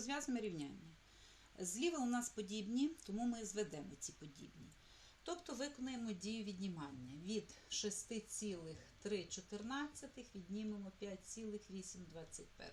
розв'язуємо рівняння. Зліва у нас подібні, тому ми зведемо ці подібні. Тобто виконуємо дію віднімання. Від 6,314 віднімемо 5,821.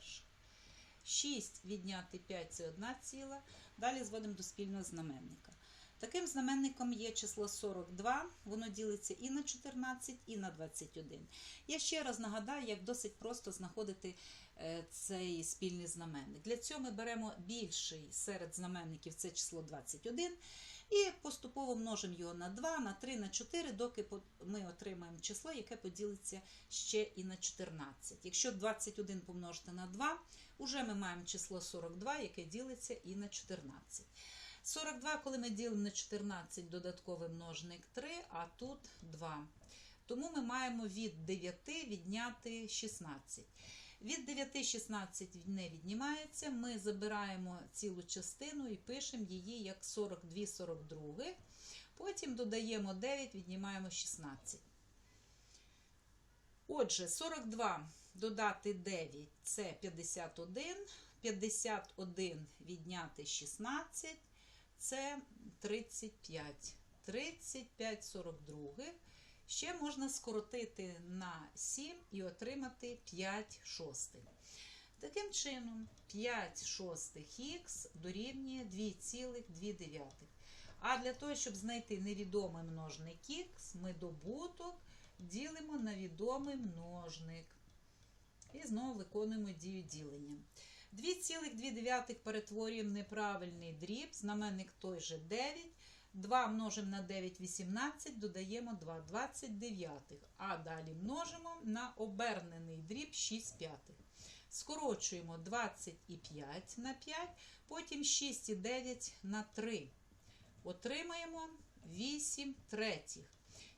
6 відняти 5 це 1 ціла. Далі зводимо до спільного знаменника. Таким знаменником є число 42, воно ділиться і на 14, і на 21. Я ще раз нагадаю, як досить просто знаходити е, цей спільний знаменник. Для цього ми беремо більший серед знаменників це число 21, і поступово множимо його на 2, на 3, на 4, доки ми отримаємо число, яке поділиться ще і на 14. Якщо 21 помножити на 2, уже ми маємо число 42, яке ділиться і на 14. 42, коли ми ділимо на 14, додатковий множник 3, а тут 2. Тому ми маємо від 9 відняти 16. Від 9 16 не віднімається. Ми забираємо цілу частину і пишемо її як 42 42. Потім додаємо 9, віднімаємо 16. Отже, 42 додати 9 це 51. 51 відняти 16 це 35. 35 42. Ще можна скоротити на 7 і отримати 5 шостих. Таким чином, 5 шостих х дорівнює 2,2. А для того, щоб знайти невідомий множник х, ми добуток ділимо на відомий множник. І знову виконуємо дію ділення. 2,2 перетворюємо неправильний дріб, знаменник той же 9. 2 множимо на 9 18, додаємо 2 29. А далі множимо на обернений дріб 6 п'ятих. Скорочуємо 25 на 5, потім 6 і 9 на 3. Отримаємо 8 третіх.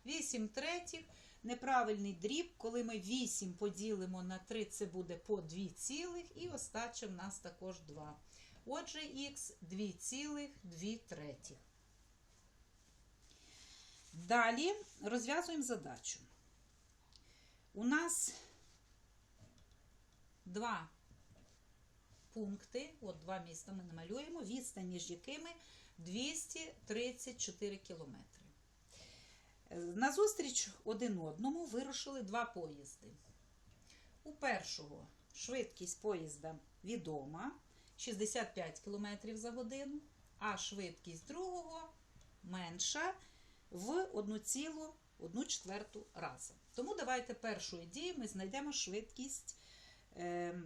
8 третіх неправильний дріб, коли ми 8 поділимо на 3, це буде по 2 цілих, і остача в нас також 2. Отже, х 2,2 третіх. Далі розв'язуємо задачу. У нас два пункти, от два міста ми намалюємо, відстань між якими 234 кілометри. Назустріч один одному вирушили два поїзди. У першого швидкість поїзда відома 65 км за годину, а швидкість другого менша в 1,1 рази. Тому давайте першою дією ми знайдемо швидкість е,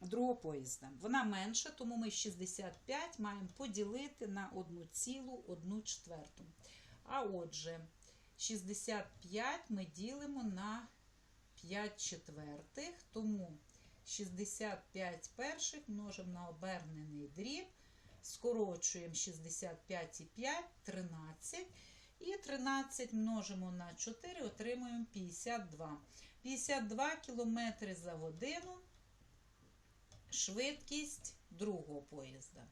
другого поїзда. Вона менша, тому ми 65 маємо поділити на 1,1. А отже, 65 ми ділимо на 5 четвертих, тому 65 перших множимо на обернений дріб, скорочуємо 65 і 5, 13. І 13 множимо на 4, отримуємо 52. 52 км за годину швидкість другого поїзда.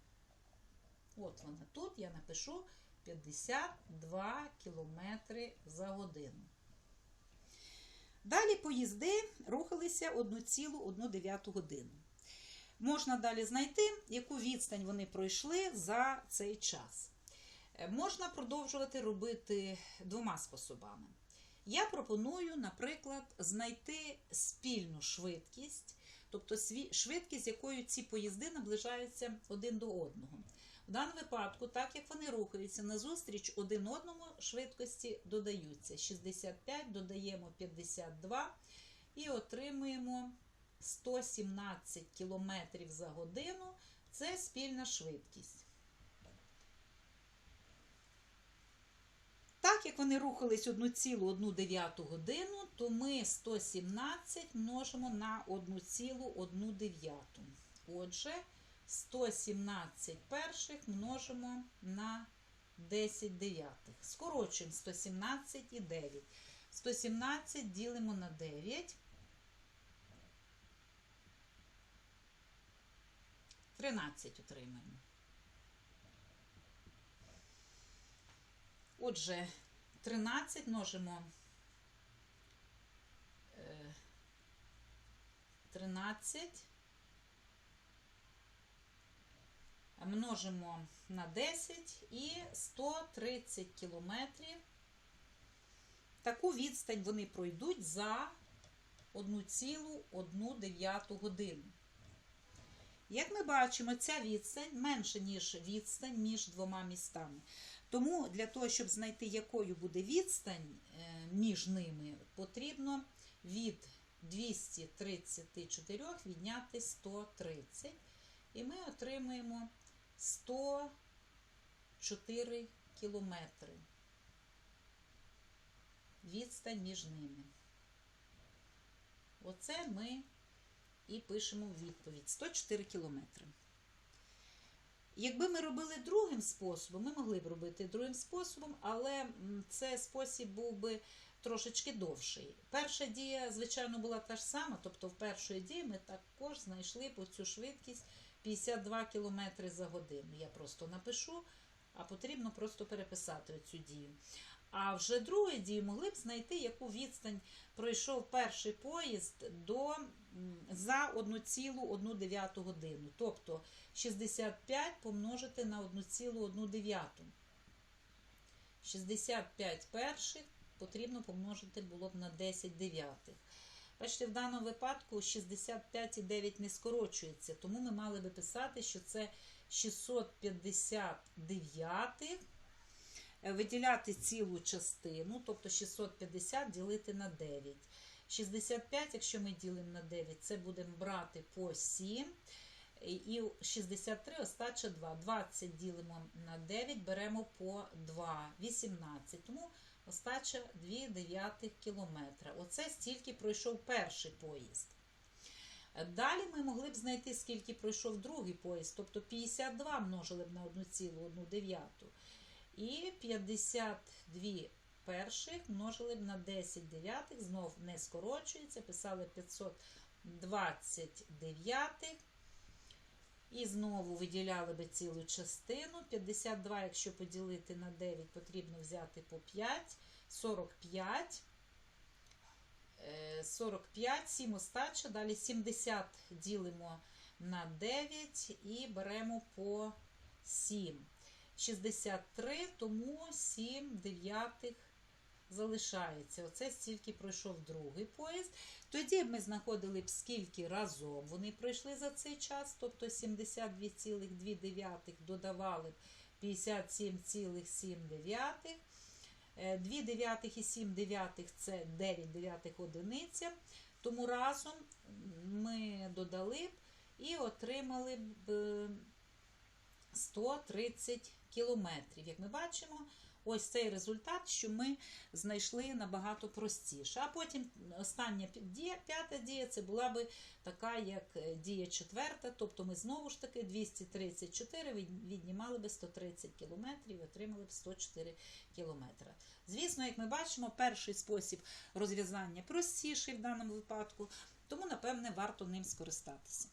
От вона тут, я напишу 52 км за годину. Далі поїзди рухалися 1,1 годину. Можна далі знайти, яку відстань вони пройшли за цей час. Е, Можна продовжувати робити двома способами. Я пропоную, наприклад, знайти спільну швидкість, тобто швидкість, з якою ці поїзди наближаються один до одного. В даному випадку, так як вони рухаються назустріч один одному, швидкості додаються. 65 додаємо 52 і отримуємо 117 км за годину. Це спільна швидкість. Так як вони рухались 1,1 годину, то ми 117 множимо на 1,1. Отже, 117 перших множимо на 10 дев'ятих. Скорочуємо 117 і 9. 117 ділимо на 9. 13 отримаємо. Отже, 13 множимо е, 13 множимо на 10 і 130 кілометрів. Таку відстань вони пройдуть за 1,1 годину. Як ми бачимо, ця відстань менша, ніж відстань між двома містами. Тому для того, щоб знайти, якою буде відстань е, між ними, потрібно від 234 відняти 130. І ми отримаємо 104 кілометри. Відстань між ними. Оце ми і пишемо відповідь 104 кілометри. Якби ми робили другим способом, ми могли б робити другим способом, але це спосіб був би трошечки довший. Перша дія, звичайно, була та ж сама, тобто в першої дії ми також знайшли по цю швидкість 52 км за годину. Я просто напишу, а потрібно просто переписати цю дію. А вже другою дією могли б знайти, яку відстань пройшов перший поїзд до, за 1,1 годину. Тобто 65 помножити на 1,1. 65 перших потрібно помножити було б на 10 дев'ятих. Бачите, в даному випадку 65,9 не скорочується, тому ми мали би писати, що це 659 Е, виділяти цілу частину, тобто 650 ділити на 9. 65, якщо ми ділимо на 9, це будемо брати по 7. І 63 остача 2. 20 ділимо на 9, беремо по 2, 18. Тому остача 2 дев'ятих кілометра. Оце стільки пройшов перший поїзд. Далі ми могли б знайти, скільки пройшов другий поїзд, тобто 52 множили б на 1,1. І 52 перших множили б на 10 дев'ятих, знов не скорочується, писали 520 дев'ятих. І знову виділяли би цілу частину. 52, якщо поділити на 9, потрібно взяти по 5, 45. Е, 45, 7 остача, далі 70 ділимо на 9 і беремо по 7. 63, тому 7 дев'ятих залишається. Оце стільки пройшов другий поїзд. Тоді ми знаходили б скільки разом вони пройшли за цей час, тобто 72,2 додавали б 57,7. 2 дев'ятих і 7 дев'ятих це 9 дев'ятих одиниця. Тому разом ми додали і отримали б е, 130 кілометрів. Як ми бачимо, ось цей результат, що ми знайшли набагато простіше. А потім остання дія, п'ята дія, це була би така, як е, дія четверта, тобто ми знову ж таки 234 віднімали би 130 кілометрів і отримали б 104 кілометри. Звісно, як ми бачимо, перший спосіб розв'язання простіший в даному випадку, тому, напевне, варто ним скористатися.